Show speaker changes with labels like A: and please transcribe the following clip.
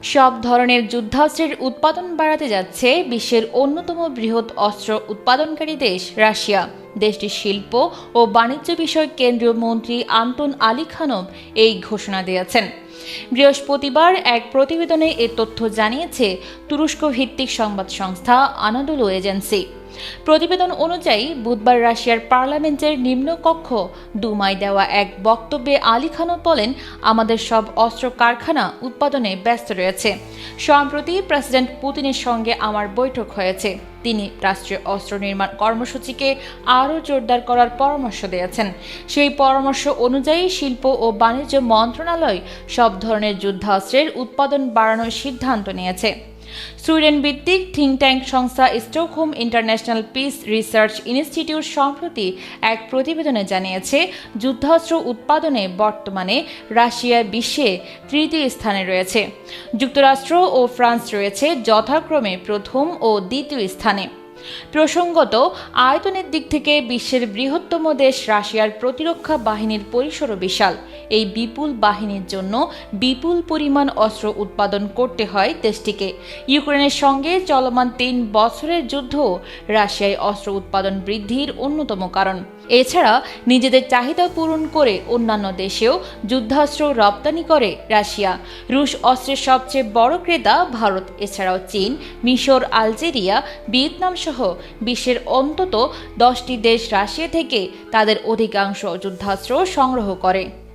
A: সব ধরনের যুদ্ধাস্ত্রের উৎপাদন বাড়াতে যাচ্ছে বিশ্বের অন্যতম বৃহৎ অস্ত্র উৎপাদনকারী দেশ, রাশিয়া। দেশটির শিল্প ও বাণিজ্য বিষয়ক কেন্দ্রীয় মন্ত্রী আন্তন আলী খানব এই ঘোষণা দিয়েছেন। বৃহস্পতিবার এক প্রতিবেদনে এ তথ্য জানিয়েছে তুরস্ক ভিত্তিক সংবাদ সংস্থা আনাডোলো এজেন্সি। প্রতিবেদন অনুযায়ী, বুধবার রাশিয়ার পার্লামেন্টের নিম্নকক্ষ দুমায় দেওয়া এক বক্তব্যে আলী খানও বলেন, আমাদের সব অস্ত্র কারখানা উৎপাদনে ব্যস্ত রয়েছে। সম্প্রতি প্রেসিডেন্ট পুতিনের সঙ্গে আমার বৈঠক হয়েছে। তিনি রাষ্ট্রীয় অস্ত্র নির্মাণ কর্মসূচিকে আরও জোরদার করার পরামর্শ দিয়েছেন। সেই পরামর্শ অনুযায়ী শিল্প ও বাণিজ্য মন্ত্রণালয় সব ধরনের যুদ্ধাস্ত্রের উৎপাদন বাড়ানোর সিদ্ধান্ত নিয়েছে। সুইডেন ভিত্তিক থিঙ্ক ট্যাঙ্ক সংস্থা Stockholm International Peace Research Institute সম্প্রতি এক প্রতিবেদনে জানিয়েছে, যুদ্ধাস্ত্র উৎপাদনে বর্তমানে রাশিয়া বিশ্বে তৃতীয় স্থানে রয়েছে। যুক্তরাষ্ট্র ও ফ্রান্স রয়েছে যথাক্রমে প্রথম ও দ্বিতীয় স্থানে। প্রসঙ্গত, আয়তনের দিক থেকে বিশ্বের বৃহত্তম দেশ রাশিয়ার প্রতিরক্ষা বাহিনীর পরিসরও বিশাল। এই বিপুল বাহিনীর জন্য বিপুল পরিমাণ অস্ত্র উৎপাদন করতে হয় দেশটিকে। ইউক্রেনের সঙ্গে চলমান তিন বছরের যুদ্ধ রাশিয়ায় অস্ত্র উৎপাদন বৃদ্ধির অন্যতম কারণ। এছাড়া, নিজেদের চাহিদা পূরণ করে অন্যান্য দেশেও যুদ্ধাস্ত্র রপ্তানি করে রাশিয়া। রুশ অস্ত্রের সবচেয়ে বড় ক্রেতা ভারত, এছাড়াও চীন, মিশর, আলজেরিয়া, ভিয়েতনাম সহ বিশ্বের অন্তত দশটি দেশ রাশিয়া থেকে তাদের অধিকাংশ যুদ্ধাস্ত্র সংগ্রহ করে।